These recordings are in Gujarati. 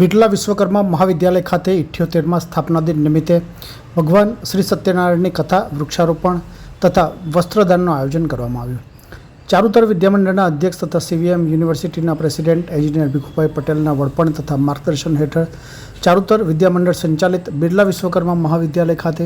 બિરલા વિશ્વકર્મા મહાવિદ્યાલય ખાતે ઇઠ્યોતેરમાં સ્થાપના દિન નિમિત્તે ભગવાન શ્રી સત્યનારાયણની કથા, વૃક્ષારોપણ તથા વસ્ત્રદાનનું આયોજન કરવામાં આવ્યું. ચારુતર વિદ્યામંડળના અધ્યક્ષ તથા સીવીએમ યુનિવર્સિટીના પ્રેસિડેન્ટ એન્જિનિયર ભીખુભાઈ પટેલના વડપણ તથા માર્ગદર્શન હેઠળ ચારુતર વિદ્યામંડળ સંચાલિત બિરલા વિશ્વકર્મા મહાવિદ્યાલય ખાતે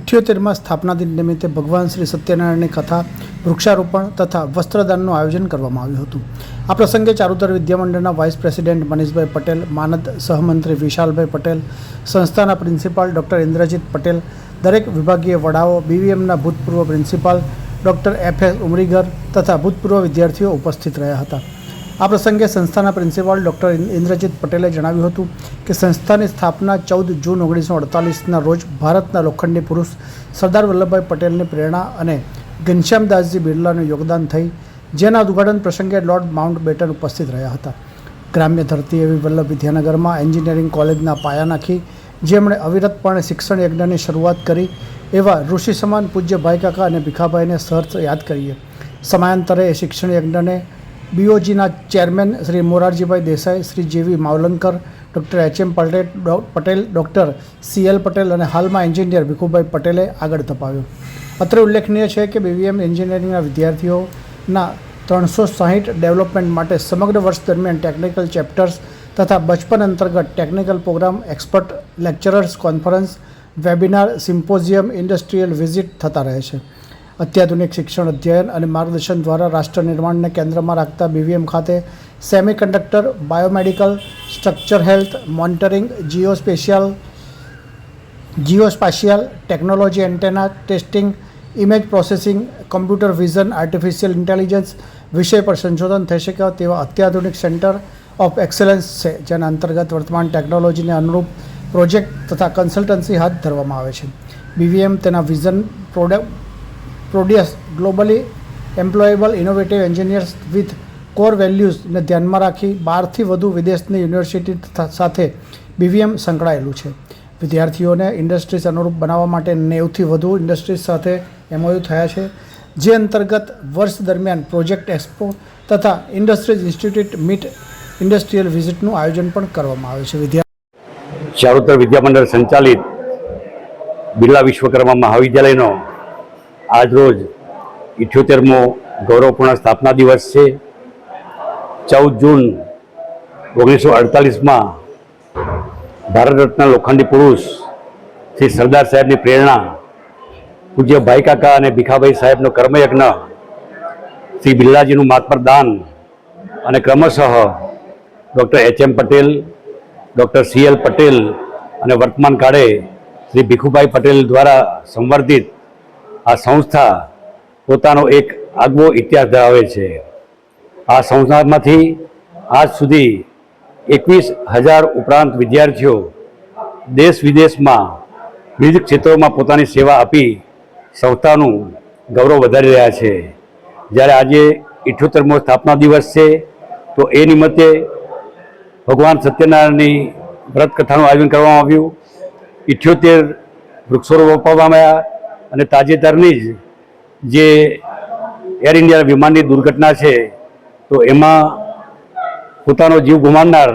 ઇઠ્યોતેરમાં સ્થાપના દિન નિમિત્તે ભગવાન શ્રી સત્યનારાયણની કથા, વૃક્ષારોપણ તથા વસ્ત્રદાનનું આયોજન કરવામાં આવ્યું હતું. આ પ્રસંગે ચારુતર વિદ્યામંડળના વાઇસ પ્રેસિડેન્ટ મનીષભાઈ પટેલ, માનદ સહમંત્રી વિશાલભાઈ પટેલ, સંસ્થાના પ્રિન્સિપાલ ડૉક્ટર ઇન્દ્રજીત પટેલ, દરેક વિભાગીય વડાઓ, બીવીએમના ભૂતપૂર્વ principal doctor F S Umrigar તથા ભૂતપૂર્વ વિદ્યાર્થીઓ ઉપસ્થિત રહ્યા હતા. આ પ્રસંગે સંસ્થાના પ્રિન્સિપાલ ડૉક્ટર ઇન્દ્રજીત પટેલે જણાવ્યું હતું કે સંસ્થાની સ્થાપના ચૌદ જૂન ઓગણીસો અડતાલીસના રોજ ભારતના લોખંડી પુરુષ સરદાર વલ્લભભાઈ પટેલની પ્રેરણા અને ઘનશ્યામદાસજી બિરલાનું યોગદાન થઈ, જેના ઉદ્ઘાટન પ્રસંગે લોર્ડ માઉન્ટ બેટન ઉપસ્થિત રહ્યા હતા. ગ્રામ્ય ધરતી એવી વલ્લભ વિદ્યાનગરમાં એન્જિનિયરિંગ કોલેજના પાયા નાખી, જેમણે અવિરતપણે શિક્ષણ યજ્ઞની શરૂઆત કરી એવા ઋષિ સમાન પૂજ્ય ભાઈ કાકા અને ભીખાભાઈને સહર્ષ યાદ કરીએ. સમયાંતરે શિક્ષણ યજ્ઞને બીઓજીના chairman Shri Morarjibhai Desai, Shri J V Mavlankar, doctor H M Patel Patel, doctor C L Patel અને હાલમાં એન્જિનિયર ભીખુભાઈ પટેલે આગળ ધપાવ્યો. અત્રે ઉલ્લેખનીય છે કે બીવીએમ એન્જિનિયરિંગના વિદ્યાર્થીઓના ત્રણસો સાહીઠ ડેવલપમેન્ટ માટે સમગ્ર વર્ષ દરમિયાન ટેકનિકલ ચેપ્ટર્સ તથા બચપન અંતર્ગત technical programme, expert, lecturers, conference webinar, symposium, industrial visit થતા રહે છે. અત્યાધુનિક શિક્ષણ અધ્યયન અને માર્ગદર્શન દ્વારા રાષ્ટ્ર નિર્માણને કેન્દ્રમાં રાખતા બીવીએમ ખાતે semiconductor, biomedical, structure health, monitoring geo spatial geospatial technology antenna, testing, image processing, computer vision, artificial intelligence વિષય પર સંશોધન થઈ શકે તેવા અત્યાધુનિક સેન્ટર ઓફ એક્સલન્સ છે, જેના અંતર્ગત વર્તમાન ટેકનોલોજીને અનુરૂપ પ્રોજેક્ટ તથા કન્સલ્ટન્સી હાથ ધરવામાં આવે છે. બીવીએમ તેના vision product produce globally employable innovative engineers with core વેલ્યુઝને ધ્યાનમાં રાખી બારથી વધુ વિદેશની યુનિવર્સિટી સાથે બીવીએમ સંકળાયેલું છે. વિદ્યાર્થીઓને ઇન્ડસ્ટ્રીઝ અનુરૂપ બનાવવા માટે નેવથી વધુ ઇન્ડસ્ટ્રીઝ સાથે એમઓયુ થયા છે. જે અંતર્ગત વર્ષ દરમિયાન પ્રોજેક્ટ એક્સપો તથા ઇન્ડસ્ટ્રીઝ ઇન્સ્ટિટ્યૂટ મીટ ઇન્ડસ્ટ્રીયલ વિઝિટનું આયોજન પણ કરવામાં આવે છે. વિદ્યાર્થી ચારુતર વિદ્યામંડળ સંચાલિત બિરલા વિશ્વકર્મા મહાવિદ્યાલયનો આજરોજ ઇઠ્યોતેરમો ગૌરવપૂર્ણ સ્થાપના દિવસ છે. ચૌદ જૂન ઓગણીસો અડતાલીસમાં ભારત રત્ન લોખંડી પુરુષ શ્રી સરદાર સાહેબની પ્રેરણા પૂજ્ય ભાઈ કાકા અને ભીખાભાઈ સાહેબનો કર્મયજ્ઞ શ્રી બિરલાજીનું માતપર દાન અને ક્રમશઃ doctor H M Patel doctor C L Patel અને વર્તમાન કાળે શ્રી ભીખુભાઈ પટેલ દ્વારા સંવર્ધિત આ સંસ્થા પોતાનો એક આગવો ઇતિહાસ ધરાવે છે. આ સંસ્થામાંથી આજ સુધી એકવીસ હજાર ઉપરાંત વિદ્યાર્થીઓ દેશ વિદેશમાં વિવિધ ક્ષેત્રોમાં પોતાની સેવા આપી સંસ્થાનું ગૌરવ વધારી રહ્યા છે. જ્યારે આજે ઇઠ્યોતેરમો સ્થાપના દિવસ છે, તો એ નિમિત્તે ભગવાન સત્યનારાયણની વ્રત કથાનું આયોજન કરવામાં આવ્યું. ઇઠ્યોતેર વૃક્ષો રોપવામાં આવ્યા અને તાજેતરની જ જે એર ઇન્ડિયા વિમાનની દુર્ઘટના છે, તો એમાં પોતાનો જીવ ગુમાવનાર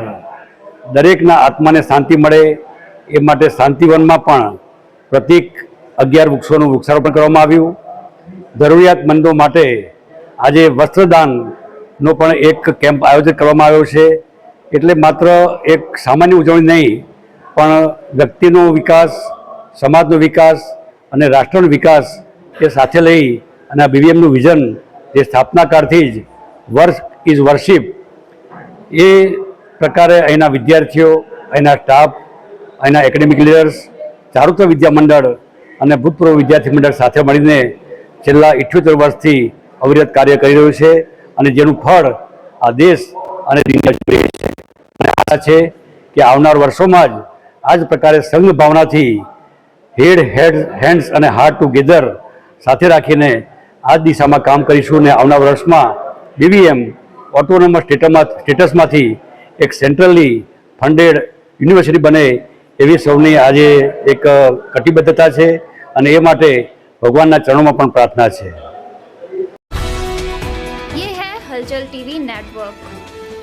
દરેકના આત્માને શાંતિ મળે, એ માટે શાંતિવનમાં પણ પ્રતિક અગિયાર વૃક્ષોનું વૃક્ષારોપણ કરવામાં આવ્યું. જરૂરિયાતમંદો માટે આજે વસ્ત્રદાનનો પણ એક કેમ્પ આયોજિત કરવામાં આવ્યો છે. એટલે માત્ર એક સામાન્ય ઉજવણી નહીં, પણ વ્યક્તિનો વિકાસ, સમાજનો વિકાસ અને રાષ્ટ્રનો વિકાસ એ સાથે લઈ અને આ બીવીએમનું વિઝન જે સ્થાપના કાળથી જ વર્ષ ઇઝ વર્શિપ, એ પ્રકારે અહીંના વિદ્યાર્થીઓ, અહીંના સ્ટાફ, અહીંના એકેડેમિક લીડર્સ, ચારુત્ર વિદ્યા મંડળ અને ભૂતપૂર્વ વિદ્યાર્થી મંડળ સાથે મળીને છેલ્લા ઇઠ્યોતેર વર્ષથી અવિરત કાર્ય કરી રહ્યું છે અને જેનું ફળ આ દેશ અને દુનિયા જોઈ છે. આશા છે કે આવનાર વર્ષોમાં જ આ જ પ્રકારે સંઘ ભાવનાથી હેડ હેડ હેન્ડ્સ અને હાર્ટ ટુગેધર સાથે રાખીને આ જ દિશામાં કામ કરીશું અને આવનાર વર્ષમાં બીવીએમ ઓટોનોમસ સ્ટેટમાં સ્ટેટસમાંથી એક સેન્ટ્રલી ફંડેડ યુનિવર્સિટી બને એવી સૌની આજે એક કટિબદ્ધતા છે અને એ માટે ભગવાનના ચરણોમાં પણ પ્રાર્થના છે ये है हलचल टीवी नेटवर्क